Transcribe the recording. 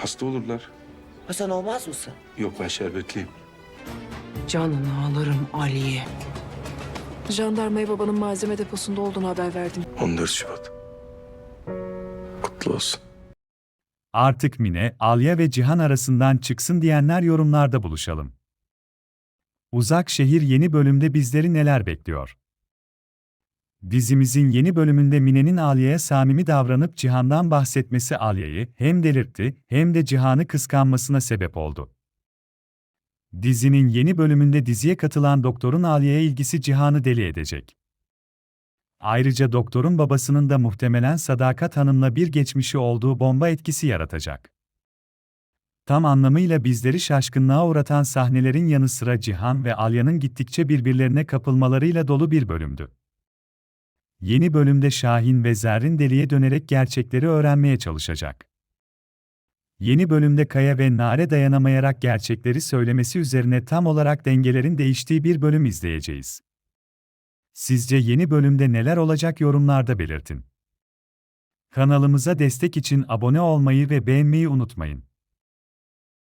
Hasta olurlar. Hasan olmaz mısın? Yok ben şerbetliyim. Canını alırım Ali'ye. Jandarmaya babanın malzeme deposunda olduğunu haber verdim. 14 Şubat. Kutlu olsun. Artık Mine, Alya ve Cihan arasından çıksın diyenler yorumlarda buluşalım. Uzak Şehir yeni bölümde bizleri neler bekliyor? Dizimizin yeni bölümünde Mine'nin Alya'ya samimi davranıp Cihan'dan bahsetmesi Alya'yı hem delirtti hem de Cihan'ı kıskanmasına sebep oldu. Dizinin yeni bölümünde diziye katılan doktorun Alya'ya ilgisi Cihan'ı deli edecek. Ayrıca doktorun babasının da muhtemelen Sadakat Hanım'la bir geçmişi olduğu bomba etkisi yaratacak. Tam anlamıyla bizleri şaşkınlığa uğratan sahnelerin yanı sıra Cihan ve Alya'nın gittikçe birbirlerine kapılmalarıyla dolu bir bölümdü. Yeni bölümde Şahin ve Zerrin deliye dönerek gerçekleri öğrenmeye çalışacak. Yeni bölümde Kaya ve Nare dayanamayarak gerçekleri söylemesi üzerine tam olarak dengelerin değiştiği bir bölüm izleyeceğiz. Sizce yeni bölümde neler olacak yorumlarda belirtin. Kanalımıza destek için abone olmayı ve beğenmeyi unutmayın.